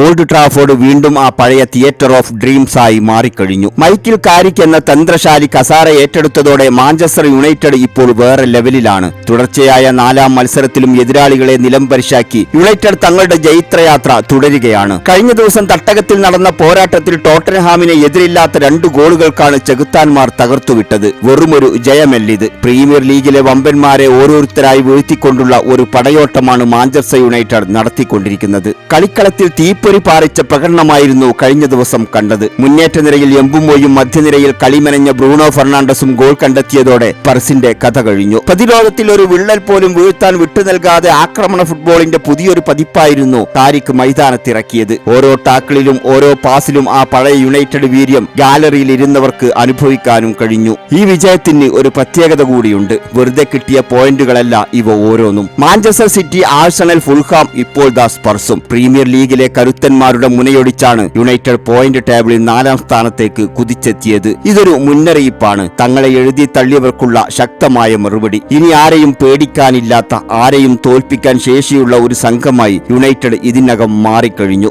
Old Trafford വീണ്ടും ആ പഴയ തിയേറ്റർ ഓഫ് ഡ്രീംസ് ആയി മാറിക്കഴിഞ്ഞു. മൈക്കിൾ കാരിക് എന്ന തന്ത്രശാലി കസാര ഏറ്റെടുത്തതോടെ മാഞ്ചസ്റ്റർ യുണൈറ്റഡ് ഇപ്പോൾ വേറെ ലെവലിലാണ്. തുടർച്ചയായ നാലാം മത്സരത്തിലും എതിരാളികളെ നിലംപരിശാക്കി യുണൈറ്റഡ് തങ്ങളുടെ ജൈത്രയാത്ര തുടരുകയാണ്. കഴിഞ്ഞ ദിവസം തട്ടകത്തിൽ നടന്ന പോരാട്ടത്തിൽ ടോട്ടൻഹാമിനെ എതിരില്ലാത്ത രണ്ട് ഗോളുകൾക്കാണ് ചെകുത്താൻമാർ തകർത്തുവിട്ടത്. വെറുമൊരു ജയമല്ലിത്. പ്രീമിയർ ലീഗിലെ വമ്പന്മാരെ ഓരോരുത്തരായി വീഴ്ത്തിക്കൊണ്ടുള്ള ഒരു പടയോട്ടമാണ് മാഞ്ചസ്റ്റർ യുണൈറ്റഡ് നടത്തിക്കൊണ്ടിരിക്കുന്നത്. കളിക്കളത്തിൽ തീപ്പൊരി പാറിച്ച പ്രകടനമായിരുന്നു കഴിഞ്ഞ ദിവസം കണ്ടത്. മുന്നേറ്റ നിരയിൽ എംബുമോയും മധ്യനിരയിൽ കളിമനഞ്ഞ ബ്രൂണോ ഫെർണാണ്ടസും ഗോൾ കണ്ടെത്തിയതോടെ പർസിന്റെ കഥ കഴിഞ്ഞു. പ്രതിരോധത്തിൽ ഒരു വിള്ളൽ പോലും വീഴ്ത്താൻ വിട്ടു നൽകാതെ ആക്രമണ ഫുട്ബോളിന്റെ പുതിയൊരു പതിപ്പായിരുന്നു താരിഖ് മൈതാനത്തിറക്കിയത്. ഓരോ ടാക്കിളിലും ഓരോ പാസിലും ആ പഴയ യുണൈറ്റഡ് വീര്യം ഗാലറിയിൽ ഇരുന്നവർക്ക് അനുഭവിക്കാനും കഴിഞ്ഞു. ഈ വിജയത്തിന് ഒരു പ്രത്യേകത കൂടിയുണ്ട്. വെറുതെ കിട്ടിയ പോയിന്റുകളല്ല ഇവ ഓരോന്നും. മാഞ്ചസ്റ്റർ സിറ്റി ആഴ്സണൽ ഫുൾഹാം ഇപ്പോൾ ദാ സ്പർസും. പ്രീമിയർ ലീഗിലെ കരുത്തന്മാരുടെ മുനയൊടിച്ചാണ് യുണൈറ്റഡ് പോയിന്റ് ടേബിളിൽ നാലാം സ്ഥാനത്തേക്ക് കുതിച്ചെത്തിയത്. ഇതൊരു മുന്നറിയിപ്പാണ്. തങ്ങളെ എഴുതി തള്ളിയവർക്കുള്ള ശക്തമായ മറുപടി. ഇനി ആരെയും പേടിക്കാനില്ലാത്ത ആരെയും തോൽപ്പിക്കാൻ ശേഷിയുള്ള ഒരു സംഘമായി യുണൈറ്റഡ് ഇതിനകം മാറിക്കഴിഞ്ഞു.